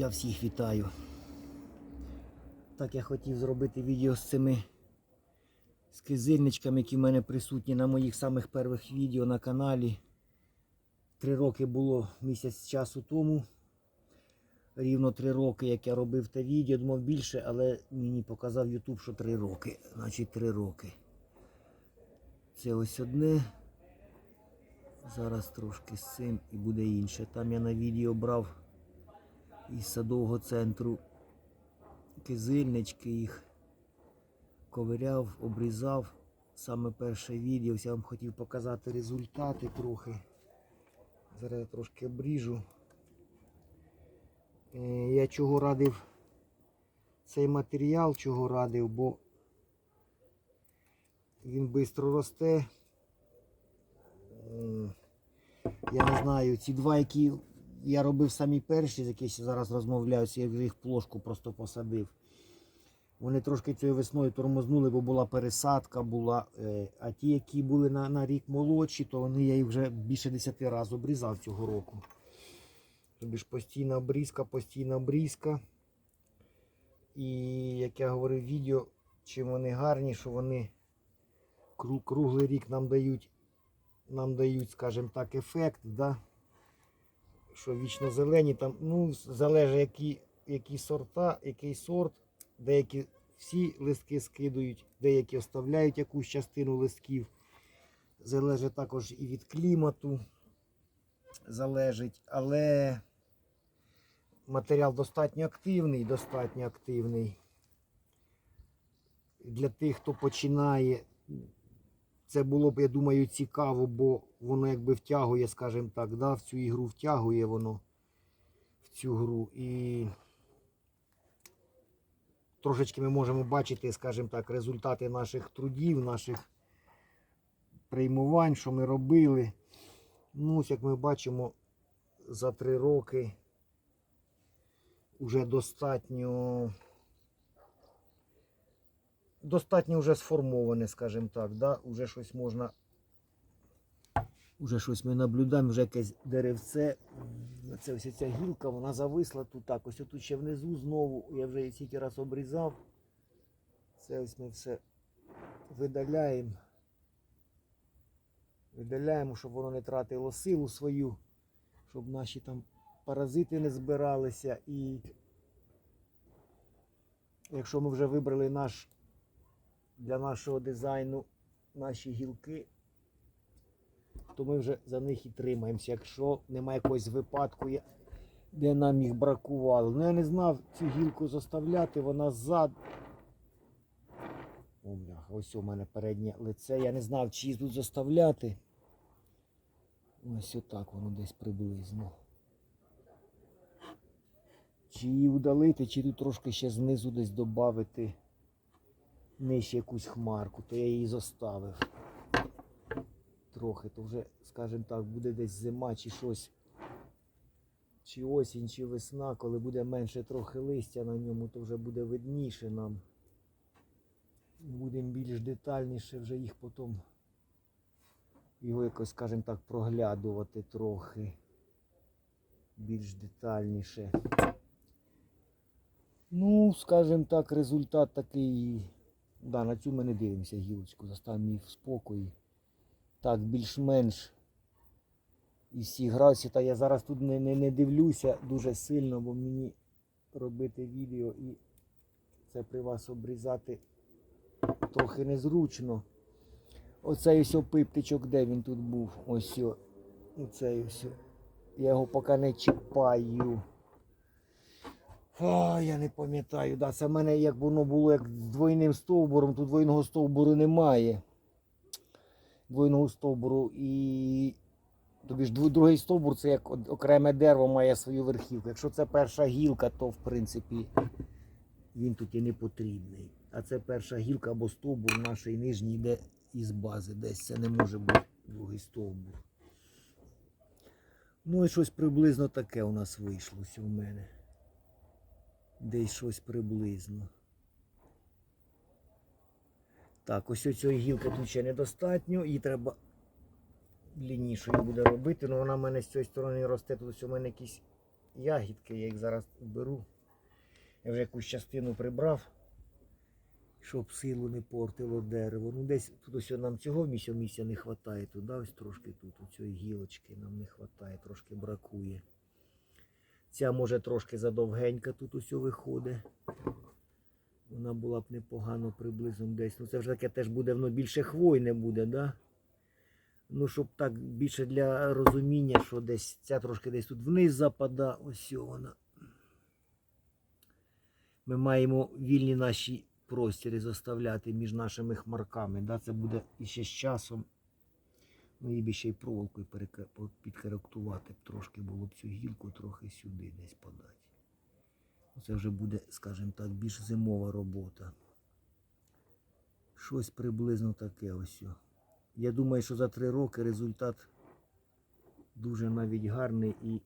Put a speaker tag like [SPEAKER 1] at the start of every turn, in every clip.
[SPEAKER 1] Я всіх вітаю. Так я хотів зробити відео з цими скизильничками, які в мене присутні на моїх самих перших відео на каналі. Три роки було місяць часу тому. Рівно три роки, як я робив те відео, думав більше, але мені показав YouTube, що три роки. Значить три роки. Це ось одне. Зараз трошки з цим і буде інше. Там я на відео брав із садового центру кизильнички їх ковиряв, обрізав. Саме перше відео. Я вам хотів показати результати трохи. Зараз я трошки обріжу. Е, Я чого радив цей матеріал, чого радив, бо він швидко росте. Я не знаю, ці два, які я робив самі перші, з яких зараз розмовляюся, я вже їх плошку просто посадив. Вони трошки цією весною тормознули, бо була пересадка, була. е, А ті, які були на, на рік молодші, то вони я їх вже більше 10 разів обрізав цього року. Тобі ж постійна обрізка, постійна обрізка. І як я говорив в відео, чим вони гарні, що вони кру- круглий рік нам дають, нам дають, скажімо так, ефект, да? Що вічно зелені, там, ну, залежить які, які сорта, який сорт, деякі всі листки скидують, деякі оставляють якусь частину листків. Залежить також і від клімату, залежить, але матеріал достатньо активний, достатньо активний. Для тих, хто починає, це було б, я думаю, цікаво, бо воно якби втягує, скажімо так, да, в цю ігру втягує воно в цю гру. І трошечки ми можемо бачити, скажімо так, результати наших трудів, наших приймувань, що ми робили. Ну, ось як ми бачимо, за три роки вже достатньо. Достатньо вже сформоване, скажімо так, да? Уже щось можна. Уже щось ми наблюдаємо, вже якесь деревце. Це ось ця гілка, вона зависла тут так. Ось тут ще внизу знову. Я вже її стільки раз обрізав. Це ось ми все видаляємо. Видаляємо, щоб воно не тратило силу свою, щоб наші там паразити не збиралися. І якщо ми вже вибрали наш для нашого дизайну наші гілки, то ми вже за них і тримаємося. Якщо немає якогось випадку, де нам їх бракувало. Ну я не знав цю гілку заставляти, вона ззад. О, бляха, ось у мене переднє лице. Я не знав, чи її тут заставляти. Ось отак воно десь приблизно. Чи її удалити, чи тут трошки ще знизу десь додати нижче якусь хмарку, то я її заставив. Трохи, то вже, скажімо так, буде десь зима чи щось. Чи осінь, чи весна, коли буде менше трохи листя на ньому, то вже буде видніше нам. Будемо більш детальніше вже їх потім його якось, скажімо так, проглядувати трохи. Більш детальніше. Ну, скажімо так, результат такий. Да, на цю ми не дивимося гілочку, заставимо її в спокої. Так, більш-менш і всі гравці. Та я зараз тут не, не, не дивлюся дуже сильно, бо мені робити відео і це при вас обрізати трохи незручно. Оцей ось опиптичок, де він тут був. Ось. Оцей ось. Я його поки не чіпаю. А, я не пам'ятаю. Да, це в мене як воно було як двойним стовбуром. Тут двойного стовбуру немає. Двойного стовбуру і. Тобі ж другий стовбур це як окреме дерево має свою верхівку. Якщо це перша гілка, то в принципі він тут і не потрібний. А це перша гілка або стовбур нашої нижній йде із бази. Десь це не може бути другий стовбур. Ну і щось приблизно таке у нас вийшло ось у мене. Десь щось приблизно. Так, ось цієї гілки тут ще недостатньо, її треба длиннішою буде робити, але вона в мене з цієї сторони росте, тут у мене якісь ягідки, я їх зараз беру. Я вже якусь частину прибрав, щоб силу не портило дерево. Ну десь тут ось нам цього місця місця не вистачає. Туди ось трошки тут, оцієї гілочки нам не вистачає, трошки бракує. Ця може трошки задовгенька тут ось виходить. Вона була б непогано приблизно десь. Ну це вже таке теж буде, воно більше хвойне буде, да? Ну, щоб так більше для розуміння, що десь ця трошки десь тут вниз запада, ось вона. Ми маємо вільні наші простіри заставляти між нашими хмарками. Да? Це буде іще з часом. Ну і б ще й проволокою підкоректувати трошки було б цю гілку трохи сюди десь подати. Це вже буде, скажімо так, більш зимова робота. Щось приблизно таке ось. Я думаю, що за три роки результат дуже навіть гарний і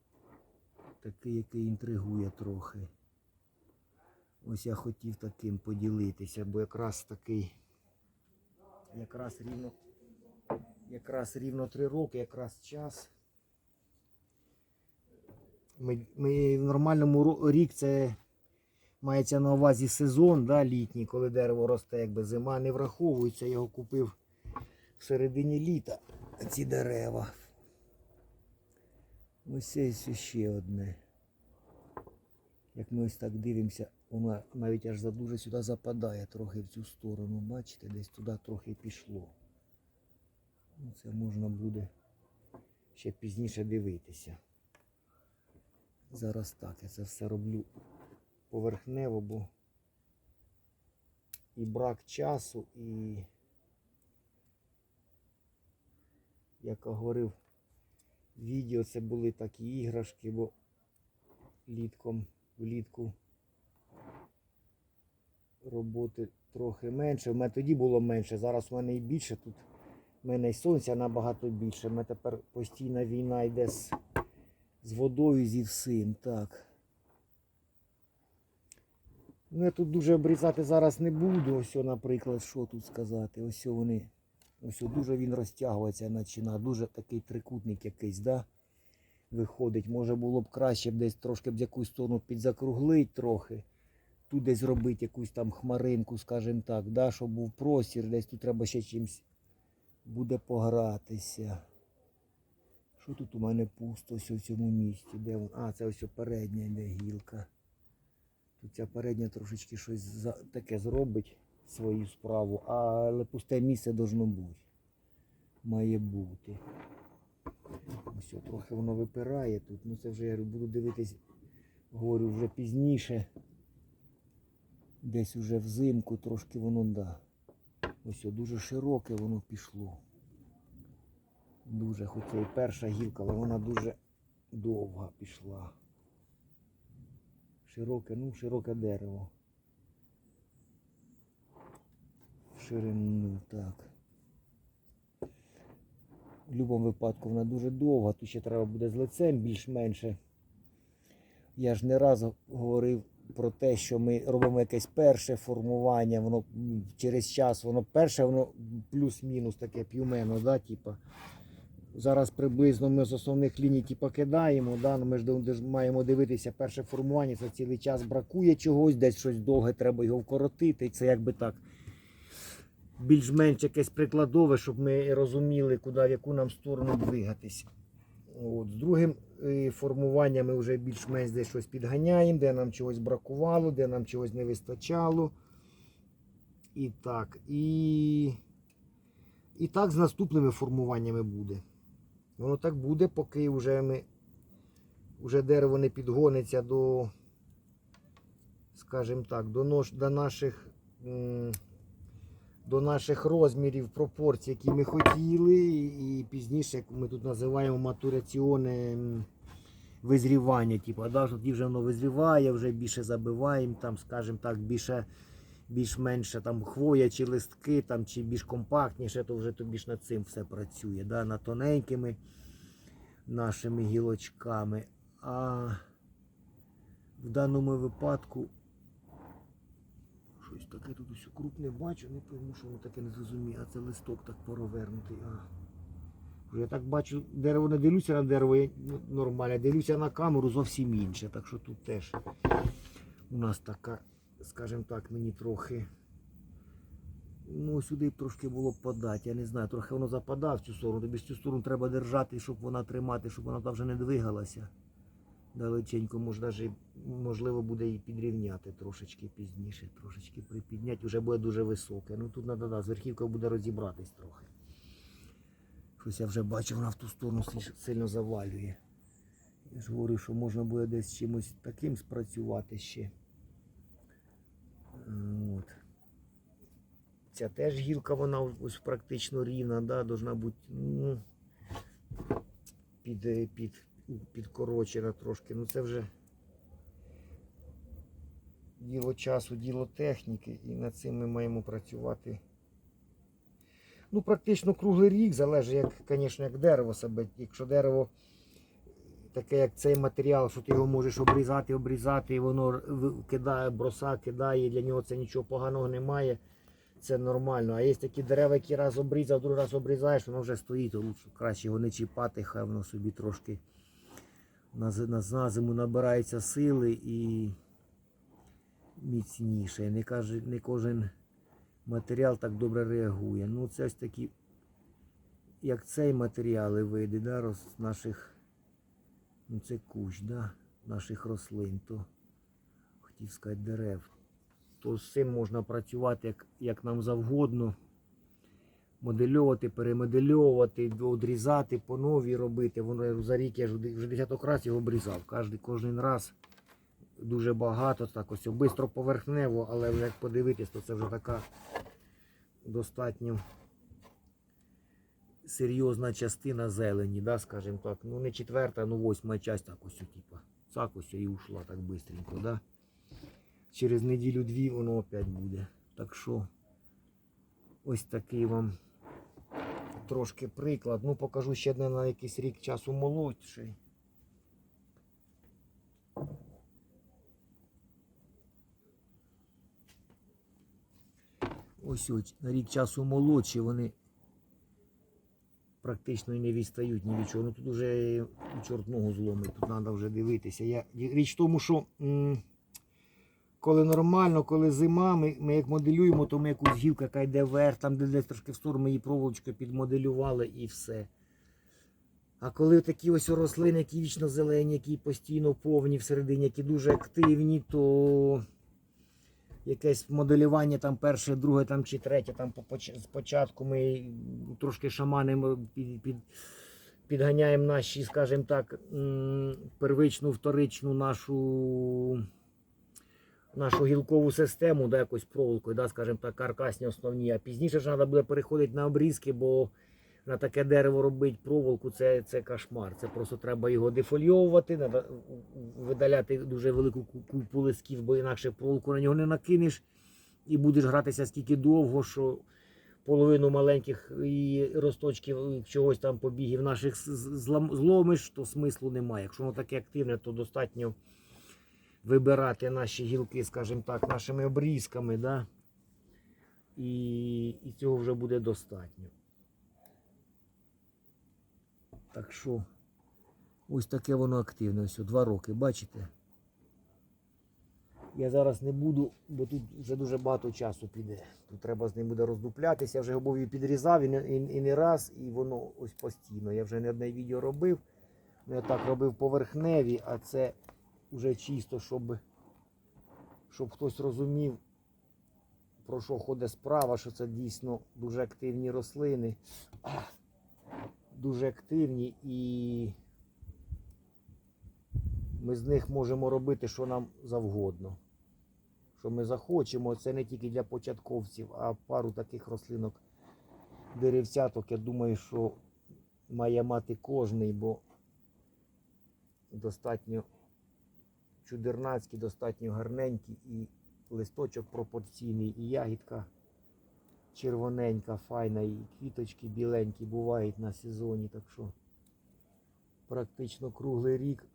[SPEAKER 1] такий, який інтригує трохи. Ось я хотів таким поділитися, бо якраз такий, якраз рівно, якраз рівно три роки, якраз час. Ми, ми в нормальному рік це мається на увазі сезон, да, літній, коли дерево росте, якби зима не враховується. Я його купив в середині літа ці дерева. Ось ще одне. Як ми ось так дивимося, воно навіть аж задуже сюди западає трохи в цю сторону. Бачите, десь туди трохи пішло. Ну, Це можна буде ще пізніше дивитися. Зараз так, я це все роблю поверхнево, бо і брак часу, і, як я говорив, відео це були такі іграшки, бо літком, влітку роботи трохи менше. У мене тоді було менше, зараз у мене і більше. Тут мене і сонця набагато більше. Мене тепер постійна війна йде з, з водою зі всім. Так. Ну, я тут дуже обрізати зараз не буду. Ось, наприклад, що тут сказати. Ось вони. Ось дуже він розтягується, починає. Дуже такий трикутник якийсь, да? Виходить. Може було б краще б десь трошки б якусь сторону підзакруглить трохи. Тут десь зробити якусь там хмаринку, скажімо так, да? щоб був простір, десь тут треба ще чимось буде погратися. Що тут у мене пусто ось у цьому місці? Де вон? А, це ось передня йде гілка. Тут ця передня трошечки щось таке зробить свою справу, але пусте місце должно бути. Має бути. Ось трохи воно випирає тут. Ну це вже я буду дивитись, говорю, вже пізніше. Десь уже взимку трошки воно да. Ось дуже широке воно пішло. Дуже, хоча і перша гілка, але вона дуже довга пішла. Широке, ну, широке дерево. Ширину, так. В будь-якому випадку вона дуже довга, тут ще треба буде з лицем більш-менше. Я ж не раз говорив про те, що ми робимо якесь перше формування, воно через час, воно перше, воно плюс-мінус таке п'юмено, да, типа. Зараз приблизно ми з основних ліній типу, кидаємо, да? ну, ми ж маємо дивитися перше формування, це цілий час бракує чогось, десь щось довге, треба його вкоротити. Це якби так більш-менш якесь прикладове, щоб ми розуміли, куди, в яку нам сторону двигатися. От. З другим е, формуванням ми вже більш-менш десь щось підганяємо, де нам чогось бракувало, де нам чогось не вистачало. І так. І, і так з наступними формуваннями буде. Воно так буде, поки вже ми вже дерево не підгониться до, скажімо так, до, нож, до наших. До наших розмірів, пропорцій, які ми хотіли, і пізніше, як ми тут називаємо матураціони визрівання. Типу, да, тоді вже воно визріває, вже більше забиваємо, там, скажімо так, більше, більш-менше там хвоя чи листки, там, чи більш компактніше, то вже то більш над цим все працює. Да, над тоненькими нашими гілочками. А в даному випадку щось таке тут ось крупне бачу, не пойму, що воно таке не зрозуміє, а це листок так поровернутий. А, Я так бачу, дерево не дивлюся на дерево я- нормально, дивлюся на камеру зовсім інше. Так що тут теж у нас така, скажімо так, мені трохи. Ну, сюди трошки було подати. Я не знаю, трохи воно западає в цю сторону. Тобі ж цю сторону треба держати, щоб вона тримати, щоб вона там вже не двигалася. Далеченько, може, навіть можливо буде і підрівняти трошечки пізніше, трошечки припідняти, вже буде дуже високе. Ну тут треба, да, з верхівкою буде розібратись трохи. Щось я вже бачу, вона в ту сторону сильно- завалює. Я ж говорю, що можна буде десь чимось таким спрацювати ще. От. Ця теж гілка, вона ось практично рівна, да, должна бути ну, під, під, підкорочена трошки. Ну це вже діло часу, діло техніки, і над цим ми маємо працювати. Ну, практично круглий рік, залежить, як, звісно, як дерево себе. Якщо дерево таке, як цей матеріал, що ти його можеш обрізати, обрізати, і воно кидає, броса, кидає, і для нього це нічого поганого немає. Це нормально. А є такі дерева, які раз обрізав, другий раз обрізаєш, воно вже стоїть, то краще його не чіпати, хай воно собі трошки на, зиму набирається сили і міцніше. Не, не кожен матеріал так добре реагує. Ну, це ось такі, як цей матеріал види, да, роз, наших, ну це кущ, да, наших рослин, то хотів сказати дерев. То з цим можна працювати як, як нам завгодно. Модельовувати, перемодельовувати, одрізати, по новій робити. Воно за рік я вже десяток разів його обрізав. Кожен, кожен раз дуже багато, так ось швидко поверхнево, але як подивитись, то це вже така достатньо серйозна частина зелені, да, скажімо так. Ну не четверта, ну восьма часть так ось, типа. Так ось і ушла так швидко, да. Через неділю-дві воно опять буде. Так що ось такий вам трошки приклад. Ну покажу ще одне на якийсь рік часу молодший. Ось ось на рік часу молодші, вони практично не відстають ні від чого. Ну тут вже чорт ногу зломить, тут треба вже дивитися. Я, річ в тому, що коли нормально, коли зима, ми, ми як моделюємо, то ми якусь гілку, яка йде вверх, там де десь трошки в сторону ми її проволочкою підмоделювали і все. А коли такі ось рослини, які вічно зелені, які постійно повні всередині, які дуже активні, то якесь моделювання там перше, друге там, чи третє, там спочатку ми трошки шаманимо, під, під, підганяємо наші, скажімо так, первичну, вторичну нашу нашу гілкову систему, да, якось проволокою, да, скажімо так, каркасні основні. А пізніше ж треба буде переходити на обрізки, бо на таке дерево робити проволоку це, це кошмар. Це просто треба його дефольовувати, треба видаляти дуже велику купу листків, бо інакше проволоку на нього не накинеш і будеш гратися стільки довго, що половину маленьких і росточків і чогось там побігів наших зломиш, то смислу немає. Якщо воно таке активне, то достатньо вибирати наші гілки, скажімо так, нашими обрізками, да? і, і цього вже буде достатньо. Так що ось таке воно активне. Ось два роки, бачите? Я зараз не буду, бо тут вже дуже багато часу піде. Тут треба з ним буде роздуплятися. Я вже обов'язково підрізав і не, і, і не раз, і воно ось постійно. Я вже не одне відео робив. Я так робив поверхневі, а це вже чисто, щоб, щоб хтось розумів, про що ходить справа, що це дійсно дуже активні рослини. Дуже активні і ми з них можемо робити, що нам завгодно. Що ми захочемо, це не тільки для початковців, а пару таких рослинок деревцяток, я думаю, що має мати кожний, бо достатньо чудернацький, достатньо гарненький і листочок пропорційний, і ягідка червоненька, файна, і квіточки біленькі бувають на сезоні. Так що практично круглий рік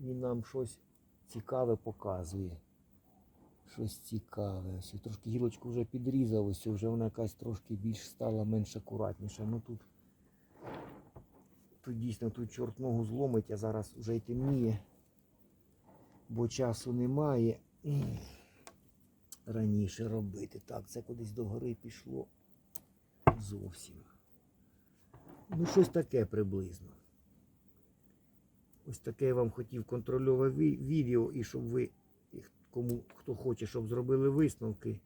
[SPEAKER 1] він нам щось цікаве показує. Щось цікаве. Ось трошки гілочку вже підрізав, ось вже вона якась трошки більш стала менш акуратніша. Ну тут Тут дійсно тут чорт ногу зломить, а зараз вже й темніє, бо часу немає. Раніше робити. Так, це кудись до гори пішло зовсім. Ну, щось таке приблизно. Ось таке я вам хотів контрольове відео, і щоб ви, кому хто хоче, щоб зробили висновки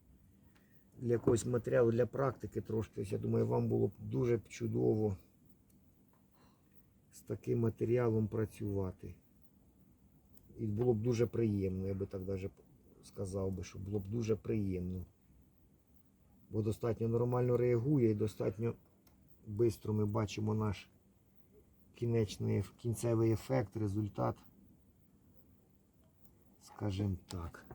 [SPEAKER 1] для якогось матеріалу, для практики трошки. Я думаю, вам було б дуже чудово з таким матеріалом працювати. І було б дуже приємно, я би так даже сказав би, що було б дуже приємно. Бо достатньо нормально реагує і достатньо швидко ми бачимо наш кінечний, кінцевий ефект, результат. Скажімо так.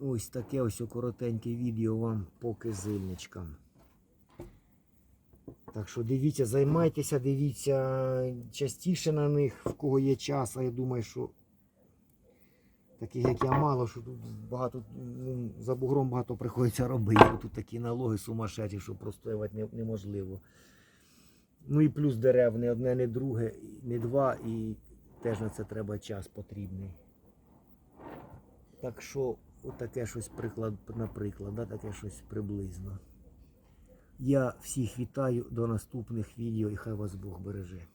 [SPEAKER 1] Ось таке ось коротеньке відео вам по кизильничкам. Так що дивіться, займайтеся, дивіться частіше на них, в кого є час, а я думаю, що таких як я мало, що тут багато ну, за бугром багато приходиться робити. Тут такі налоги сумасшедші, що простоювати неможливо. Ну і плюс дерев, не одне, не друге, не два, і теж на це треба час потрібний. Так що, отаке щось приклад, наприклад, да, таке щось приблизно. Я всіх вітаю до наступних відео і хай вас Бог береже.